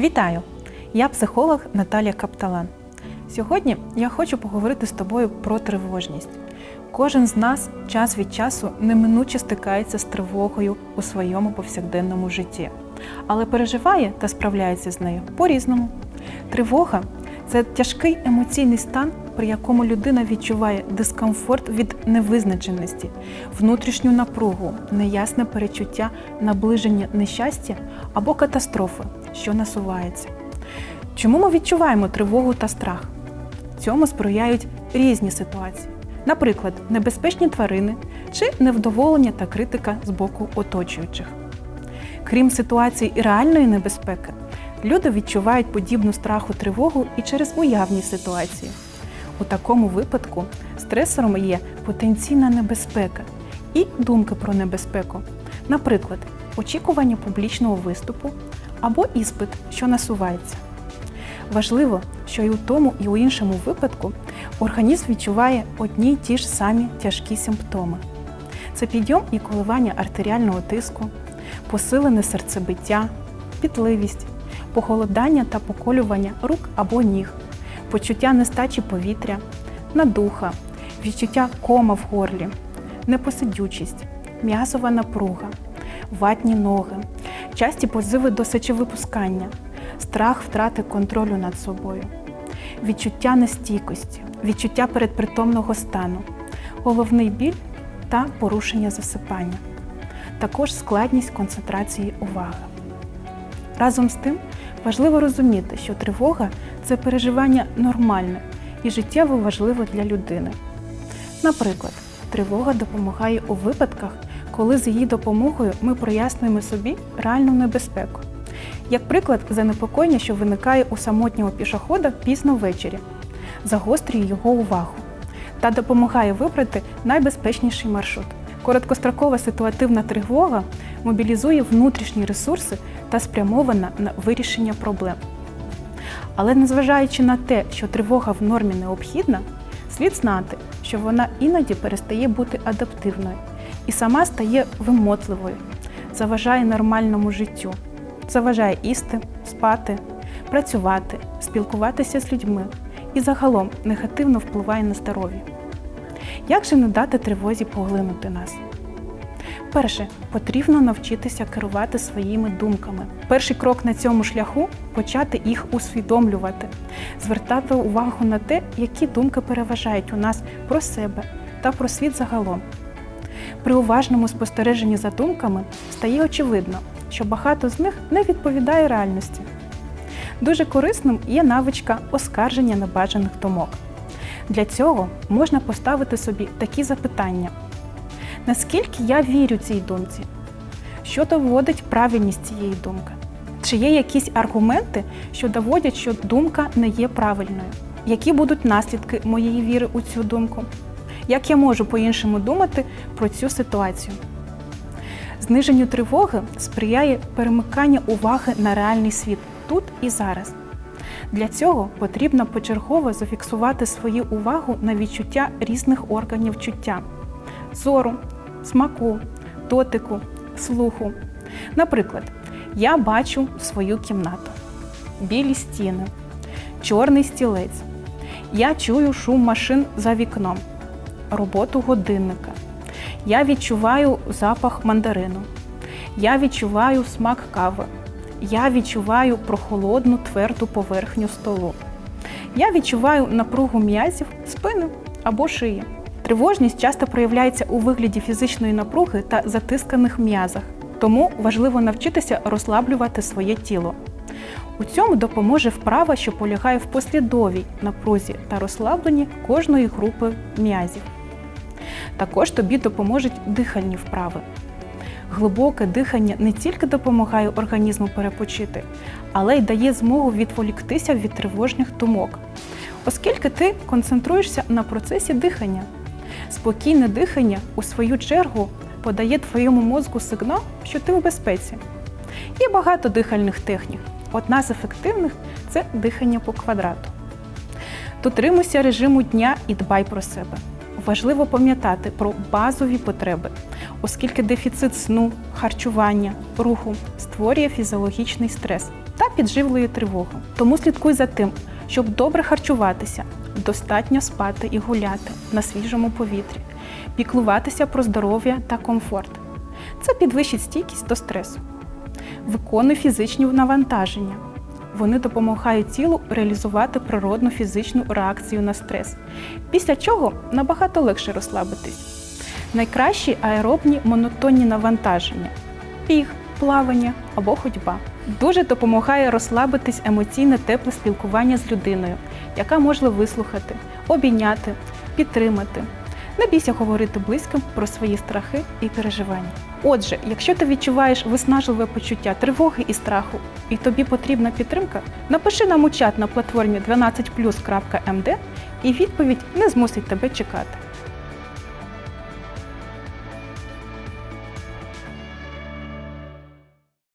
Вітаю! Я психолог Наталія Капталан. Сьогодні я хочу поговорити з тобою про тривожність. Кожен з нас час від часу неминуче стикається з тривогою у своєму повсякденному житті, але переживає та справляється з нею по-різному. Тривога це тяжкий емоційний стан, при якому людина відчуває дискомфорт від невизначеності, внутрішню напругу, неясне перечуття наближення нещастя або катастрофи, що насувається. Чому ми відчуваємо тривогу та страх? Цьому сприяють різні ситуації, наприклад, небезпечні тварини чи невдоволення та критика з боку оточуючих. Крім ситуацій реальної небезпеки, люди відчувають подібну страху тривогу і через уявні ситуації. У такому випадку стресором є потенційна небезпека і думки про небезпеку, наприклад, очікування публічного виступу або іспит, що насувається. Важливо, що і у тому, і у іншому випадку організм відчуває одні й ті ж самі тяжкі симптоми. Це підйом і коливання артеріального тиску, посилене серцебиття, пітливість, похолодання та поколювання рук або ніг, почуття нестачі повітря, надуха, відчуття кома в горлі, непосидючість, м'язова напруга, ватні ноги, часті позиви до сечовипускання, страх втрати контролю над собою, відчуття нестійкості, відчуття передпритомного стану, головний біль та порушення засипання, також складність концентрації уваги. Разом з тим важливо розуміти, що тривога це переживання нормальне і життєво важливе для людини. Наприклад, тривога допомагає у випадках, коли з її допомогою ми прояснюємо собі реальну небезпеку. Як приклад, занепокоєння, що виникає у самотнього пішохода пізно ввечері, загострює його увагу та допомагає вибрати найбезпечніший маршрут. Короткострокова ситуативна тривога мобілізує внутрішні ресурси та спрямована на вирішення проблем. Але незважаючи на те, що тривога в нормі необхідна, слід знати, що вона іноді перестає бути адаптивною і сама стає вимотливою, заважає нормальному життю, заважає їсти, спати, працювати, спілкуватися з людьми і загалом негативно впливає на здоров'я. Як же не дати тривозі поглинути нас? Перше, потрібно навчитися керувати своїми думками. Перший крок на цьому шляху почати їх усвідомлювати, звертати увагу на те, які думки переважають у нас про себе та про світ загалом. При уважному спостереженні за думками стає очевидно, що багато з них не відповідає реальності. Дуже корисним є навичка оскарження небажаних думок. Для цього можна поставити собі такі запитання: наскільки я вірю цій думці? Що доводить правильність цієї думки? Чи є якісь аргументи, що доводять, що думка не є правильною? Які будуть наслідки моєї віри у цю думку? Як я можу по-іншому думати про цю ситуацію? Зниженню тривоги сприяє перемикання уваги на реальний світ тут і зараз. Для цього потрібно почергово зафіксувати свою увагу на відчуття різних органів чуття зору, смаку, дотику, слуху. Наприклад, я бачу свою кімнату, білі стіни, чорний стілець. Я чую шум машин за вікном, роботу годинника. Я відчуваю запах мандарину. Я відчуваю смак кави. Я відчуваю прохолодну тверду поверхню столу. Я відчуваю напругу м'язів, спини або шиї. Тривожність часто проявляється у вигляді фізичної напруги та затисканих м'язах, тому важливо навчитися розслаблювати своє тіло. У цьому допоможе вправа, що полягає в послідовій напрузі та розслабленні кожної групи м'язів. Також тобі допоможуть дихальні вправи. Глибоке дихання не тільки допомагає організму перепочити, але й дає змогу відволіктися від тривожних думок, оскільки ти концентруєшся на процесі дихання. Спокійне дихання, у свою чергу, подає твоєму мозку сигнал, що ти в безпеці. Є багато дихальних технік. Одна з ефективних це дихання по квадрату. Дотримуйся режиму дня і дбай про себе. Важливо пам'ятати про базові потреби, оскільки дефіцит сну, харчування, руху створює фізіологічний стрес та підживлює тривогу. Тому слідкуй за тим, щоб добре харчуватися, достатньо спати і гуляти на свіжому повітрі, піклуватися про здоров'я та комфорт. Це підвищить стійкість до стресу. Виконуй фізичні навантаження. Вони допомагають тілу реалізувати природну фізичну реакцію на стрес, після чого набагато легше розслабитись. Найкращі аеробні монотонні навантаження біг, плавання або ходьба. Дуже допомагає розслабитись емоційне тепле спілкування з людиною, яка може вислухати, обійняти, підтримати. Не бійся говорити близьким про свої страхи і переживання. Отже, якщо ти відчуваєш виснажливе почуття тривоги і страху, і тобі потрібна підтримка, напиши нам у чат на платформі 12plus.md і відповідь не змусить тебе чекати.